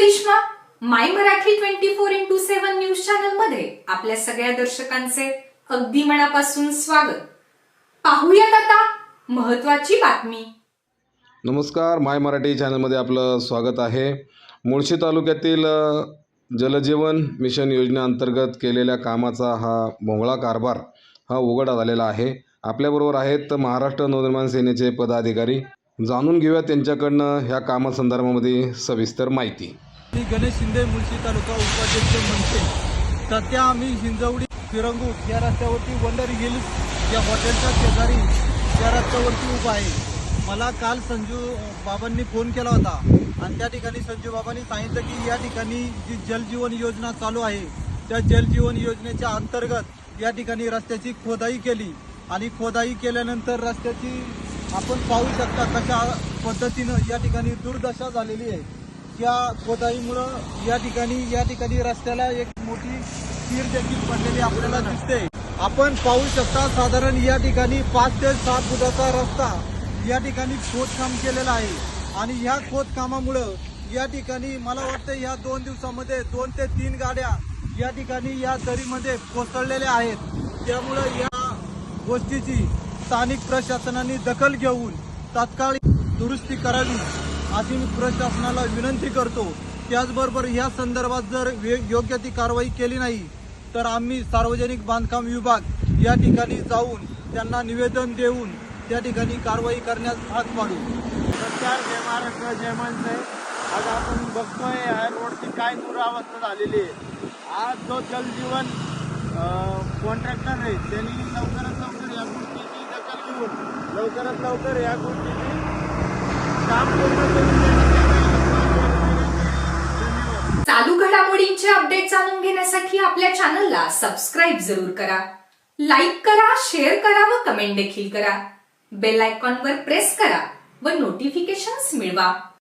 Karishma my Marathi twenty four into seven news चॅनलमध्ये आपल्या सगळ्या दर्शकांचे अगदी मनापासून स्वागत. पाहूयात आता महत्वाची बातमी. नमस्कार माय मराठी चॅनलमध्ये आपलं स्वागत आहे. मुळशी तालुक्यातील जलजीवन मिशन योजनेअंतर्गत केलेल्या कामाचा हा भोंगळा कारभार हा उघडा झालेला आहे. आपल्याबरोबर आहेत महाराष्ट्र नवनिर्माण सेनेचे पदाधिकारी जाणून घेऊया त्यांच्याकडनं ह्या कामासंदर्भामध्ये सविस्तर माहिती. मी गणेश शिंदे मुळशी तालुका उपाध्यक्ष म्हणते. सध्या आम्ही हिंजवडी फिरंगूट या रस्त्यावरती वंडर हिल्स या हॉटेलच्या शेजारी त्या रस्त्यावरती उभा आहे. मला काल संजू बाबांनी फोन केला होता आणि त्या ठिकाणी संजू बाबांनी सांगितलं की या ठिकाणी जी जलजीवन योजना चालू आहे त्या जलजीवन योजनेच्या अंतर्गत या ठिकाणी रस्त्याची खोदाई केली आणि खोदाई केल्यानंतर रस्त्याची आपण पाहू शकता कशा पद्धतीनं या ठिकाणी दुर्दशा झालेली आहे. त्या खोदाईमुळं या ठिकाणी या ठिकाणी रस्त्याला एक मोठी तीर देखील पडलेली आपल्याला दिसते. आपण पाहू शकता साधारण या ठिकाणी पाच ते सात फुटाचा रस्ता या ठिकाणी खोदकाम केलेला आहे. आणि ह्या खोदकामामुळं या ठिकाणी मला वाटतं ह्या दोन दिवसामध्ये दोन ते तीन गाड्या या ठिकाणी या दरीमध्ये कोसळलेल्या आहेत. त्यामुळं या गोष्टीची स्थानिक प्रशासनाने दखल घेऊन तात्काळ दुरुस्ती करावी अशी मी प्रशासनाला विनंती करतो. त्याचबरोबर या संदर्भात जर योग्य ती कारवाई केली नाही तर आम्ही सार्वजनिक बांधकाम विभाग या ठिकाणी जाऊन त्यांना निवेदन देऊन त्या ठिकाणी कारवाई करण्यास भाग पाडू. नमस्कार जय महाराष्ट्र जय माणसं आज आपण बघतोय या रोडची काय दुरावस्था झालेली आहे. आज जो जलजीवन कॉन्ट्रॅक्टर आहे त्यांनी लवकर या गोष्टीची दखल घेऊन लवकरात लवकर या गोष्टीची काम पूर्ण करून चालू घडामोडींचे अपडेट जाणून घेण्यासाठी आपल्या चॅनलला सबस्क्राईब जरूर करा. लाईक करा शेअर करा व कमेंट देखील करा. बेल आयकॉनवर प्रेस करा व नोटिफिकेशन्स मिळवा.